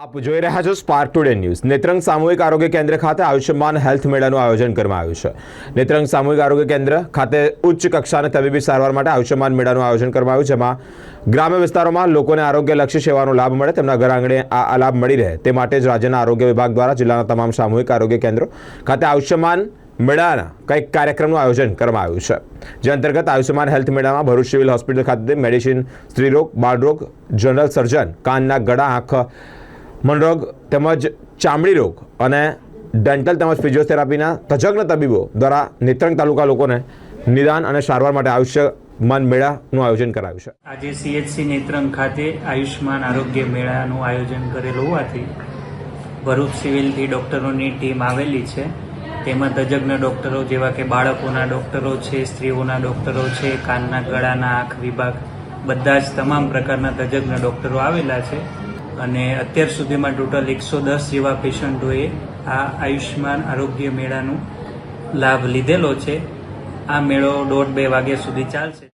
આપ જોઈ રહ્યા છો સ્પાર્ક ટુડે ન્યૂઝ નેત્રંગ સામૂહિક આરોગ્ય કેન્દ્ર ખાતે આયુષ્યમાન હેલ્થ મેળાનું આયોજન કરવામાં આવ્યું છે. નેત્રંગ સામૂહિક આરોગ્ય કેન્દ્ર ખાતે ઉચ્ચ કક્ષાની તબીબી સારવાર માટે આયુષ્યમાન મેળાનું આયોજન કરવામાં આવ્યું, જેમાં ગ્રામ્ય વિસ્તારોમાં લોકોને આરોગ્યલક્ષી સેવાનો લાભ મળે, તેમના ઘર આંગણે આ લાભ મળી રહે. તે માટે જ રાજ્યના આરોગ્ય વિભાગ દ્વારા જિલ્લાના તમામ સામૂહિક આરોગ્ય કેન્દ્રો ખાતે આયુષ્યમાન મેળાના કંઈક કાર્યક્રમનું આયોજન કરવામાં આવ્યું છે. જે અંતર્ગત આયુષ્યમાન હેલ્થ મેળામાં ભરૂચ સિવિલ હોસ્પિટલ ખાતે મેડિસિન, સ્ત્રીરોગ, બાળરોગ, જનરલ સર્જન, કાનના ગળા, આંખ મનરોગ તેમજ ચામડી રોગ અને ડેન્ટલ તેમજ ફિઝિયોથેરાપીના તજજ્ઞ તબીબો દ્વારા નેત્રંગ તાલુકા લોકોને નિદાન અને સારવાર માટે આયુષ્યમાન મેળાનું આયોજન કરાયું છે. આજે સીએચસી નેત્રંગ ખાતે આયુષ્માન આરોગ્ય મેળાનું આયોજન કરેલું હોવાથી ભરૂચ સિવિલથી ડૉક્ટરોની ટીમ આવેલી છે. તેમાં તજજ્ઞ ડૉક્ટરો જેવા કે બાળકોના ડૉક્ટરો છે, સ્ત્રીઓના ડૉક્ટરો છે, કાનના ગળાના આંખ વિભાગ, બધા જ તમામ પ્રકારના તજજ્ઞ ડૉક્ટરો આવેલા છે. અને અત્યાર સુધીમાં ટોટલ એકસો દસ જેવા પેશન્ટોએ આ આયુષ્યમાન આરોગ્ય મેળાનું લાભ લીધેલો છે. આ મેળો દોઢ બે વાગ્યા સુધી ચાલશે.